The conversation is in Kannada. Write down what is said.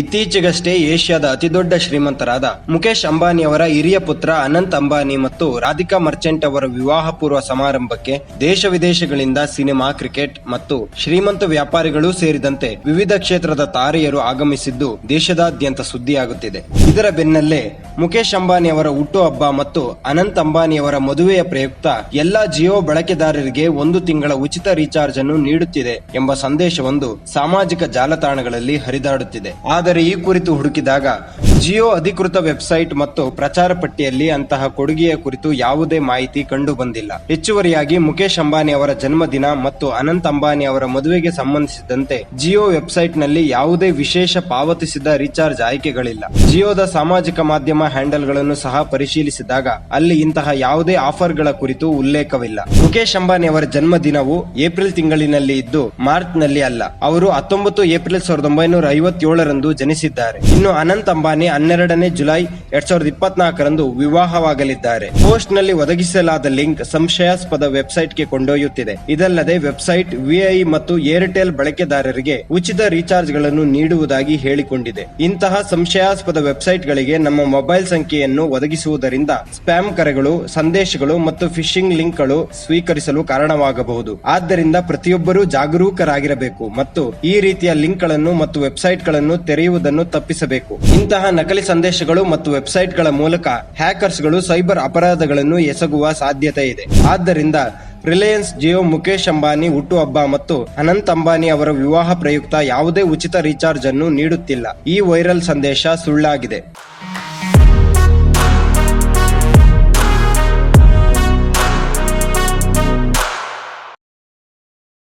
ಇತ್ತೀಚೆಗಷ್ಟೇ ಏಷ್ಯಾದ ಅತಿದೊಡ್ಡ ಶ್ರೀಮಂತರಾದ ಮುಖೇಶ್ ಅಂಬಾನಿ ಅವರ ಹಿರಿಯ ಪುತ್ರ ಅನಂತ್ ಅಂಬಾನಿ ಮತ್ತು ರಾಧಿಕಾ ಮರ್ಚೆಂಟ್ ಅವರ ವಿವಾಹ ಪೂರ್ವ ಸಮಾರಂಭಕ್ಕೆ ದೇಶ ವಿದೇಶಗಳಿಂದ ಸಿನಿಮಾ, ಕ್ರಿಕೆಟ್ ಮತ್ತು ಶ್ರೀಮಂತ ವ್ಯಾಪಾರಿಗಳು ಸೇರಿದಂತೆ ವಿವಿಧ ಕ್ಷೇತ್ರದ ತಾರೆಯರು ಆಗಮಿಸಿದ್ದು ದೇಶದಾದ್ಯಂತ ಸುದ್ದಿಯಾಗುತ್ತಿದೆ. ಇದರ ಬೆನ್ನಲ್ಲೇ ಮುಖೇಶ್ ಅಂಬಾನಿ ಅವರ ಹುಟ್ಟುಹಬ್ಬ ಮತ್ತು ಅನಂತ್ ಅಂಬಾನಿ ಅವರ ಮದುವೆಯ ಪ್ರಯುಕ್ತ ಎಲ್ಲಾ ಜಿಯೋ ಬಳಕೆದಾರರಿಗೆ ಒಂದು ತಿಂಗಳ ಉಚಿತ ರೀಚಾರ್ಜ್ ಅನ್ನು ನೀಡುತ್ತಿದೆ ಎಂಬ ಸಂದೇಶವೊಂದು ಸಾಮಾಜಿಕ ಜಾಲತಾಣಗಳಲ್ಲಿ ಹರಿದಾಡುತ್ತಿದೆ. ಆದರೆ ಈ ಕುರಿತು ಹುಡುಕಿದಾಗ ಜಿಯೋ ಅಧಿಕೃತ ವೆಬ್ಸೈಟ್ ಮತ್ತು ಪ್ರಚಾರ ಪಟ್ಟಿಯಲ್ಲಿ ಅಂತಹ ಕೊಡುಗೆಯ ಕುರಿತು ಯಾವುದೇ ಮಾಹಿತಿ ಕಂಡು ಬಂದಿಲ್ಲ ಹೆಚ್ಚುವರಿಯಾಗಿ ಮುಖೇಶ್ ಅಂಬಾನಿ ಅವರ ಜನ್ಮದಿನ ಮತ್ತು ಅನಂತ್ ಅಂಬಾನಿ ಅವರ ಮದುವೆಗೆ ಸಂಬಂಧಿಸಿದಂತೆ ಜಿಯೋ ವೆಬ್ಸೈಟ್ನಲ್ಲಿ ಯಾವುದೇ ವಿಶೇಷ ಪಾವತಿಸಿದ ರೀಚಾರ್ಜ್ ಆಯ್ಕೆಗಳಿಲ್ಲ. ಜಿಯೋದ ಸಾಮಾಜಿಕ ಮಾಧ್ಯಮ ಹ್ಯಾಂಡಲ್ಗಳನ್ನು ಸಹ ಪರಿಶೀಲಿಸಿದಾಗ ಅಲ್ಲಿ ಇಂತಹ ಯಾವುದೇ ಆಫರ್ಗಳ ಕುರಿತು ಉಲ್ಲೇಖವಿಲ್ಲ. ಮುಖೇಶ್ ಅಂಬಾನಿ ಅವರ ಜನ್ಮದಿನವು ಏಪ್ರಿಲ್ ತಿಂಗಳಿನಲ್ಲಿ ಇದ್ದು ಮಾರ್ಚ್ನಲ್ಲಿ ಅಲ್ಲ, ಅವರು ಹತ್ತೊಂಬತ್ತು ಏಪ್ರಿಲ್ ಸಾವಿರದ ಒಂಬೈನೂರ ಐವತ್ತೇಳರಂದು ಜನಿಸಿದ್ದಾರೆ. ಇನ್ನು ಅನಂತ್ ಅಂಬಾನಿ ಹನ್ನೆರಡನೇ ಜುಲೈ ಎರಡ್ ಸಾವಿರದ ಇಪ್ಪತ್ನಾಲ್ಕರಂದು ವಿವಾಹವಾಗಲಿದ್ದಾರೆ. ಪೋಸ್ಟ್ನಲ್ಲಿ ಒದಗಿಸಲಾದ ಲಿಂಕ್ ಸಂಶಯಾಸ್ಪದ ವೆಬ್ಸೈಟ್ಗೆ ಕೊಂಡೊಯ್ಯುತ್ತಿದೆ. ಇದಲ್ಲದೆ ವೆಬ್ಸೈಟ್ ವಿಐ ಮತ್ತು ಏರ್ಟೆಲ್ ಬಳಕೆದಾರರಿಗೆ ಉಚಿತ ರೀಚಾರ್ಜ್ಗಳನ್ನು ನೀಡುವುದಾಗಿ ಹೇಳಿಕೊಂಡಿದೆ. ಇಂತಹ ಸಂಶಯಾಸ್ಪದ ವೆಬ್ಸೈಟ್ ಗಳಿಗೆ ನಮ್ಮ ಮೊಬೈಲ್ ಸಂಖ್ಯೆಯನ್ನು ಒದಗಿಸುವುದರಿಂದ ಸ್ಪ್ಯಾಮ್ ಕರೆಗಳು, ಸಂದೇಶಗಳು ಮತ್ತು ಫಿಶಿಂಗ್ ಲಿಂಕ್ಗಳು ಸ್ವೀಕರಿಸಲು ಕಾರಣವಾಗಬಹುದು. ಆದ್ದರಿಂದ ಪ್ರತಿಯೊಬ್ಬರೂ ಜಾಗರೂಕರಾಗಿರಬೇಕು ಮತ್ತು ಈ ರೀತಿಯ ಲಿಂಕ್ಗಳನ್ನು ಮತ್ತು ವೆಬ್ಸೈಟ್ಗಳನ್ನು ತೆರೆಯುವುದನ್ನು ತಪ್ಪಿಸಬೇಕು. ಇಂತಹ ನಕಲಿ ಸಂದೇಶಗಳು ಮತ್ತು ವೆಬ್ಸೈಟ್ಗಳ ಮೂಲಕ ಹ್ಯಾಕರ್ಸ್ಗಳು ಸೈಬರ್ ಅಪರಾಧಗಳನ್ನು ಎಸಗುವ ಸಾಧ್ಯತೆ ಇದೆ. ಆದ್ದರಿಂದ ರಿಲಯನ್ಸ್ ಜಿಯೋ ಮುಖೇಶ್ ಅಂಬಾನಿ ಹುಟ್ಟುಹಬ್ಬ ಮತ್ತು ಅನಂತ್ ಅಂಬಾನಿ ಅವರ ವಿವಾಹ ಪ್ರಯುಕ್ತ ಯಾವುದೇ ಉಚಿತ ರೀಚಾರ್ಜ್ ಅನ್ನು ನೀಡುತ್ತಿಲ್ಲ. ಈ ವೈರಲ್ ಸಂದೇಶ ಸುಳ್ಳಾಗಿದೆ.